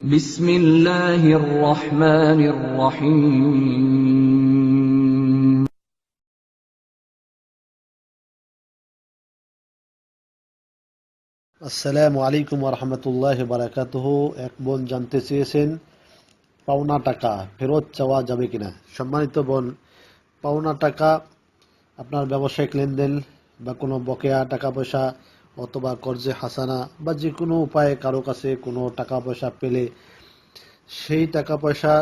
বিসমিল্লাহির রহমানির রহিম। আসসালামু আলাইকুম রহমতুল্লাহ বারাকাতুহ। এক বোন জানতে চেয়েছেন, পাওনা টাকা ফেরত চাওয়া যাবে কিনা? সম্মানিত বোন, পাওনা টাকা আপনার ব্যবসায়িক লেনদেন বা কোনো বকেয়া টাকা পয়সা অথবা কর্জে হাসানা বা যে কোনো উপায়ে কারও কাছে কোনো টাকা পয়সা পেলে সেই টাকা পয়সা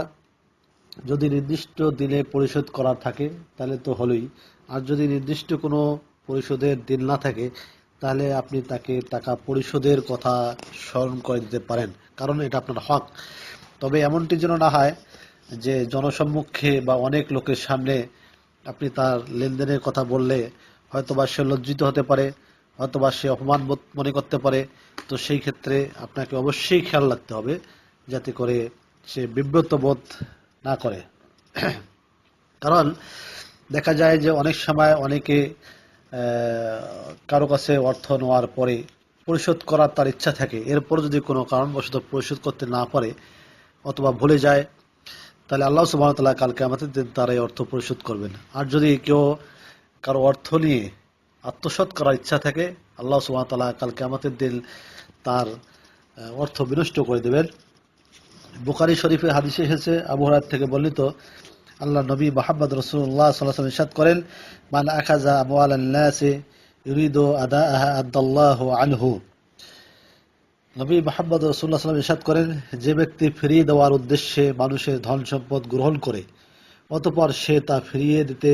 যদি নির্দিষ্ট দিনে পরিশোধ করার থাকে, তাহলে তো হলোই। আর যদি নির্দিষ্ট কোনো পরিশোধের দিন না থাকে, তাহলে আপনি তাকে টাকা পরিশোধের কথা স্মরণ করে দিতে পারেন, কারণ এটা আপনার হক। তবে এমনটি যেন না হয় যে জনসম্মুখে বা অনেক লোকের সামনে আপনি তার লেনদেনের কথা বললে হয়তোবা সে লজ্জিত হতে পারে হয়তোবা সে অপমান মনে করতে পারে, তো সেই ক্ষেত্রে আপনাকে অবশ্যই খেয়াল রাখতে হবে যাতে করে সে বিব্রত বোধ না করে। কারণ দেখা যায় যে অনেক সময় অনেকে কারও কাছে অর্থ নেওয়ার পরে পরিশোধ করার তার ইচ্ছা থাকে, এরপর যদি কোনো কারণবশত পরিশোধ করতে না পারে অথবা ভুলে যায়, তাহলে আল্লাহ সুবাহ তাল্লাহ কালকে আমাদের দিন তার এই অর্থ পরিশোধ করবেন। আর যদি কেউ কারও অর্থ নিয়ে আত্মসাৎ করার ইচ্ছা থাকে, আল্লাহ সুবাহ তাল্লাহ কালকে আমাদের দিন তার অর্থ বিনষ্ট করে দেবেন। বুখারি শরীফে হাদিসে এসেছে, আবু হরাত থেকে বর্ণিত আল্লাহ নবী মোহাম্মদ রসুল্লাহ সাল্লাহ ইসাদ করেন, মান আখাজা আমওয়াল আন্নাসে ইউরিদু আদা আদাল্লাহ আনহু। নবী মোহাম্মদ রসুল্লাহ সাল্লাম ইসাদ করেন, যে ব্যক্তি ফিরিয়ে দেওয়ার উদ্দেশ্যে মানুষের ধন সম্পদ গ্রহণ করে, অতপর সে তা ফিরিয়ে দিতে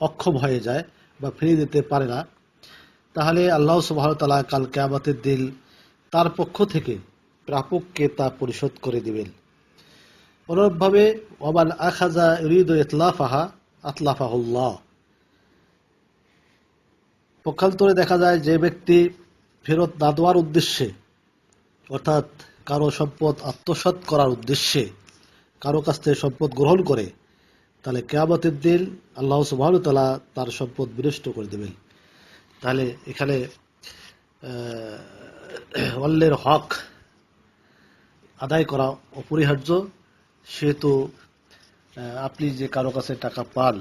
অক্ষম হয়ে যায়। বা ফিরিয়ে দিতে পারে না, তাহলে আল্লাহ সুবাহ তালা কাল কেয়ামতের দিন তার পক্ষ থেকে প্রাপককে তা পরিশোধ করে দিবেন। অনুরূপভাবে, ওমান আখাজা ইরিদ ইতলাফাহা আতলাফাহুল্লাহ। পক্ষান্তরে দেখা যায় যে ব্যক্তি ফেরত না দেওয়ার উদ্দেশ্যে, অর্থাৎ কারও সম্পদ আত্মসাৎ করার উদ্দেশ্যে, কারও কাছ থেকে সম্পদ গ্রহণ করে তাহলে কেয়ামতের দিন আল্লাহ সুবাহ তালা তার সম্পদ বিনষ্ট করে দেবেন। তাহলে এখানে অন্যের হক আদায় করা অপরিহার্য। সেহেতু আপনি যে কারও কাছে টাকা পান,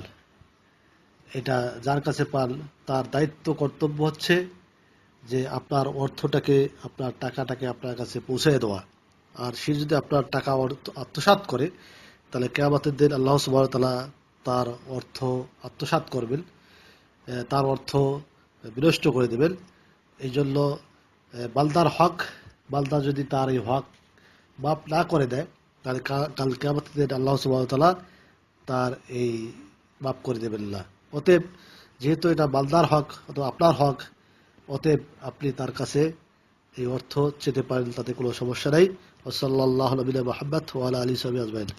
এটা যার কাছে পান, তার দায়িত্ব, কর্তব্য হচ্ছে যে আপনার অর্থটাকে, আপনার টাকাটাকে আপনার কাছে পৌঁছে দেওয়া। আর সে যদি আপনার টাকা আত্মসাৎ করে তাহলে কেয়ামতের দিন আল্লাহ সুবাহ তালা তার অর্থ আত্মসাৎ করবেন তার অর্থ বিনষ্ট করে দেবেন। এই জন্য বালদার হক বালদা যদি তার এই হক মাপ না করে দেয়, তাহলে কাল কেয়ামতের দিন আল্লাহ সুবাহ তালা তার এই মাপ করে দেবেন না। অতএব, যেহেতু এটা বালদার হক অথবা আপনার হক, অতএব আপনি তার কাছে এই অর্থ চেতে পারেন, তাতে কোনো সমস্যা নাই। ওসল্লাহ নবীন মোহাম্মদ ওয়ালা আলী সাবি আজমাইন।